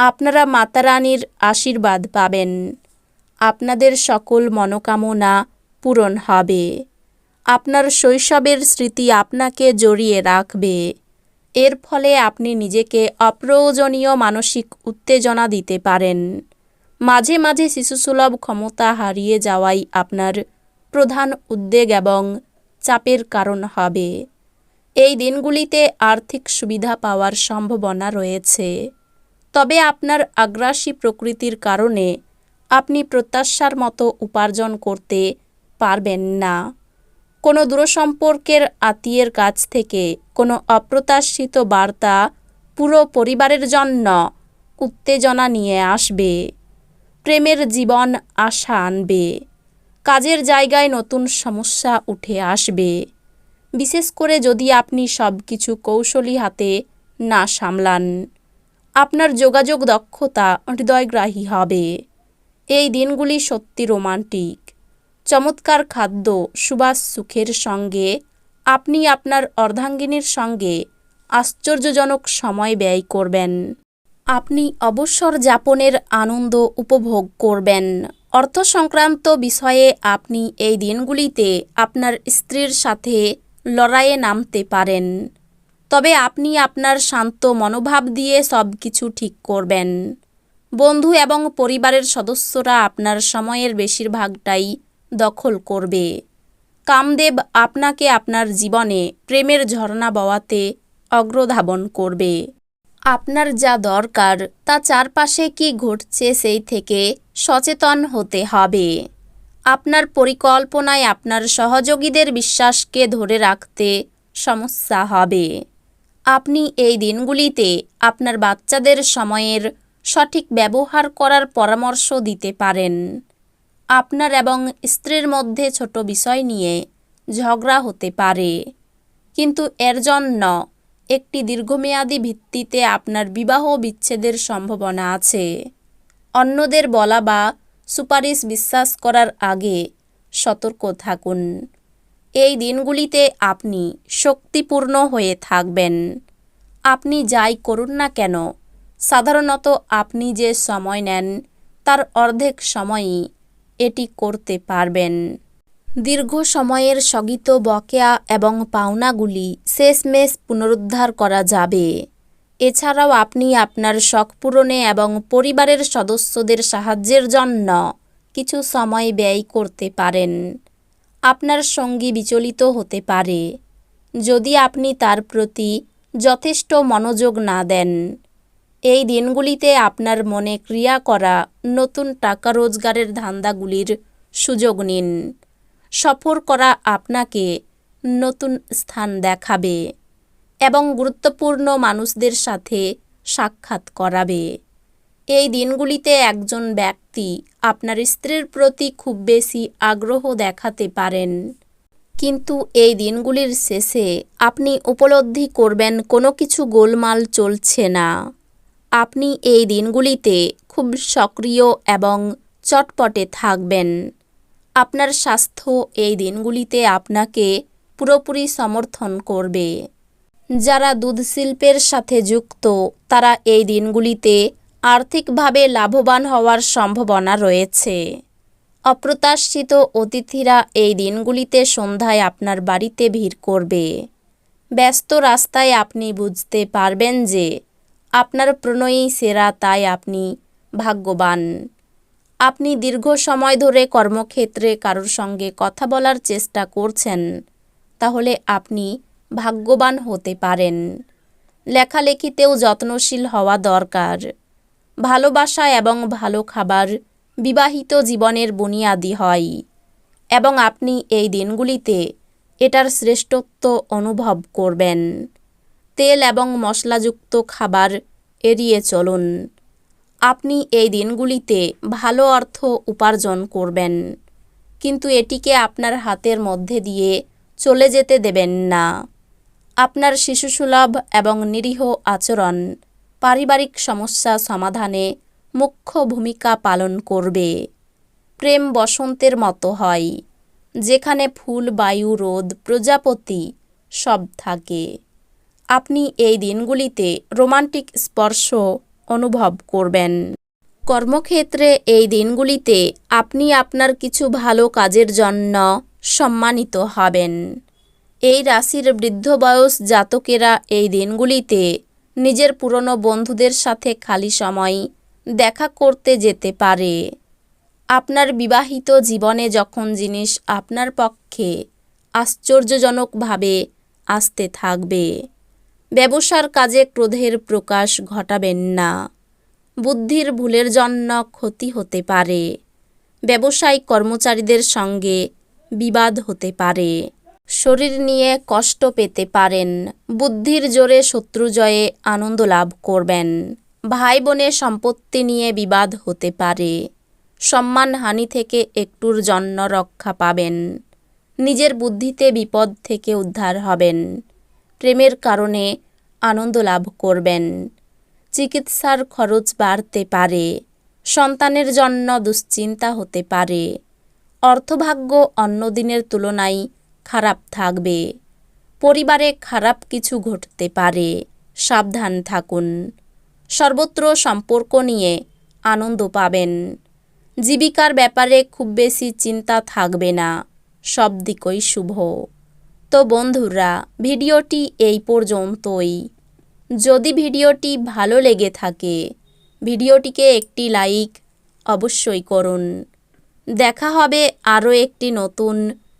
আপনারা মাতারানীর আশীর্বাদ পাবেন। আপনাদের সকল মনোকামনা পূরণ হবে। আপনার শৈশবের স্মৃতি আপনাকে জড়িয়ে রাখবে। এর ফলে আপনি নিজেকে অপ্রয়োজনীয় মানসিক উত্তেজনা দিতে পারেন। মাঝে মাঝে শিশুসুলভ ক্ষমতা হারিয়ে যাওয়াই আপনার প্রধান উদ্বেগ এবং চাপের কারণ হবে। এই দিনগুলিতে আর্থিক সুবিধা পাওয়ার সম্ভাবনা রয়েছে। তবে আপনার আগ্রাসী প্রকৃতির কারণে আপনি প্রত্যাশার মতো উপার্জন করতে পারবেন না। কোনো দূরসম্পর্কের আত্মীয়ের কাছ থেকে কোনো অপ্রত্যাশিত বার্তা পুরো পরিবারের জন্য উত্তেজনা নিয়ে আসবে। প্রেমের জীবন আশা আনবে। কাজের জায়গায় নতুন সমস্যা উঠে আসবে। বিশেষ করে যদি আপনি সব কিছু কৌশলী হাতে না সামলান। আপনার যোগাযোগ দক্ষতা হৃদয়গ্রাহী হবে। এই দিনগুলি সত্যি রোমান্টিক। চমৎকার খাদ্য, সুবাস সুখের সঙ্গে, আপনি আপনার অর্ধাঙ্গিনীর সঙ্গে আশ্চর্যজনক সময় ব্যয় করবেন। আপনি অবসর যাপনের আনন্দ উপভোগ করবেন। অর্থ সংক্রান্ত বিষয়ে আপনি এই দিনগুলিতে আপনার স্ত্রীর সাথে লড়াইয়ে নামতে পারেন। তবে আপনি আপনার শান্ত মনোভাব দিয়ে সব কিছু ঠিক করবেন। বন্ধু এবং পরিবারের সদস্যরা আপনার সময়ের বেশিরভাগটাই দখল করবে। কামদেব আপনাকে আপনার জীবনে প্রেমের ঝর্ণা বওয়াতে অগ্রধাবন করবে। আপনার যা দরকার, তা চারপাশে কি ঘটছে সেই থেকে সচেতন হতে হবে। আপনার পরিকল্পনায় আপনার সহযোগীদের বিশ্বাসকে ধরে রাখতে সমস্যা হবে। আপনি এই দিনগুলিতে আপনার বাচ্চাদের সময়ের সঠিক ব্যবহার করার পরামর্শ দিতে পারেন। আপনার এবং স্ত্রীর মধ্যে ছোট বিষয় নিয়ে ঝগড়া হতে পারে। কিন্তু এর জন্য একটি দীর্ঘমেয়াদী ভিত্তিতে আপনার বিবাহ বিচ্ছেদের সম্ভাবনা আছে। অন্যদের বলা বা সুপারিশ বিশ্বাস করার আগে সতর্ক থাকুন। এই দিনগুলিতে আপনি শক্তিপূর্ণ হয়ে থাকবেন। আপনি যাই করুন না কেন, সাধারণত আপনি যে সময় নেন, তার অর্ধেক সময়ই এটি করতে পারবেন। দীর্ঘ সময়ের স্থগিত বকেয়া এবং পাওনাগুলি শেষমেশ পুনরুদ্ধার করা যাবে। এছাড়াও আপনি আপনার শখ পূরণে এবং পরিবারের সদস্যদের সাহায্যের জন্য কিছু সময় ব্যয় করতে পারেন। আপনার সঙ্গী বিচলিত হতে পারে। যদি আপনি তার প্রতি যথেষ্ট মনোযোগ না দেন, এই দিনগুলিতে আপনার মনে ক্রিয়া করা নতুন টাকা রোজগারের ধান্দাগুলির সুযোগ নিন। সফর করা আপনাকে নতুন স্থান দেখাবে এবং গুরুত্বপূর্ণ মানুষদের সাথে সাক্ষাৎ করাবে। এই দিনগুলিতে একজন ব্যক্তি আপনার স্ত্রীর প্রতি খুব বেশি আগ্রহ দেখাতে পারেন। কিন্তু এই দিনগুলির শেষে আপনি উপলব্ধি করবেন কোনো কিছু গোলমাল চলছে না। আপনি এই দিনগুলিতে খুব সক্রিয় এবং চটপটে থাকবেন। আপনার স্বাস্থ্য এই দিনগুলিতে আপনাকে পুরোপুরি সমর্থন করবে। যারা দুধ শিল্পের সাথে যুক্ত, তারা এই দিনগুলিতে আর্থিকভাবে লাভবান হওয়ার সম্ভাবনা রয়েছে। অপ্রত্যাশিত অতিথিরা এই দিনগুলিতে সন্ধ্যায় আপনার বাড়িতে ভিড় করবে। ব্যস্ত রাস্তায় আপনি বুঝতে পারবেন যে আপনার প্রণয়ী সেরা তাই আপনি ভাগ্যবান। আপনি দীর্ঘ সময় ধরে কর্মক্ষেত্রে কারোর সঙ্গে কথা বলার চেষ্টা করছেন, তাহলে আপনি ভাগ্যবান হতে পারেন। লেখালেখিতেও যত্নশীল হওয়া দরকার। ভালোবাসা এবং ভালো খাবার বিবাহিত জীবনের বুনিয়াদি হয়। এবং আপনি এই দিনগুলিতে এটার শ্রেষ্ঠত্ব অনুভব করবেন। তেল এবং মশলাযুক্ত খাবার এড়িয়ে চলুন। আপনি এই দিনগুলিতে ভালো অর্থ উপার্জন করবেন। কিন্তু এটিকে আপনার হাতের মধ্যে দিয়ে চলে যেতে দেবেন না। আপনার শিশুসুলভ এবং নিরীহ আচরণ পারিবারিক সমস্যা সমাধানে মুখ্য ভূমিকা পালন করবে। প্রেম বসন্তের মতো হয়, যেখানে ফুল, বায়ু, রোদ, প্রজাপতি সব থাকে। আপনি এই দিনগুলিতে রোমান্টিক স্পর্শ অনুভব করবেন। কর্মক্ষেত্রে এই দিনগুলিতে আপনি আপনার কিছু ভালো কাজের জন্য সম্মানিত হবেন। এই রাশির বৃদ্ধ বয়স জাতকেরা এই দিনগুলিতে নিজের পুরনো বন্ধুদের সাথে খালি সময় দেখা করতে যেতে পারে। আপনার বিবাহিত জীবনে যখন জিনিস আপনার পক্ষে আশ্চর্যজনকভাবে আসতে থাকবে, ব্যবসার কাজে ক্রোধের প্রকাশ ঘটাবেন না। বুদ্ধির ভুলের জন্য ক্ষতি হতে পারে। ব্যবসায়িক কর্মচারীদের সঙ্গে বিবাদ হতে পারে। শরীর নিয়ে কষ্ট পেতে পারেন। বুদ্ধির জোরে শত্রু জয়ে আনন্দ লাভ করবেন। ভাই বোনের সম্পত্তি নিয়ে বিবাদ হতে পারে। সম্মানহানি থেকে একটুর জন্য রক্ষা পাবেন। নিজের বুদ্ধিতে বিপদ থেকে উদ্ধার হবেন। প্রেমের কারণে আনন্দ লাভ করবেন। চিকিৎসার খরচ বাড়তে পারে। সন্তানের জন্য দুশ্চিন্তা হতে পারে। অর্থভাগ্য অন্য দিনের তুলনায় খারাপ থাকবে। পরিবারে খারাপ কিছু ঘটতে পারে। সাবধান থাকুন। সর্বত্র সম্পর্ক নিয়ে আনন্দ পাবেন। জীবিকার ব্যাপারে খুব বেশি চিন্তা থাকবে না। সব দিকই শুভ। তো বন্ধুরা, ভিডিওটি এই পর্যন্তই। যদি ভিডিওটি ভালো লেগে থাকে, ভিডিওটিকে একটি লাইক অবশ্যই করুন। দেখা হবে আরও একটি নতুন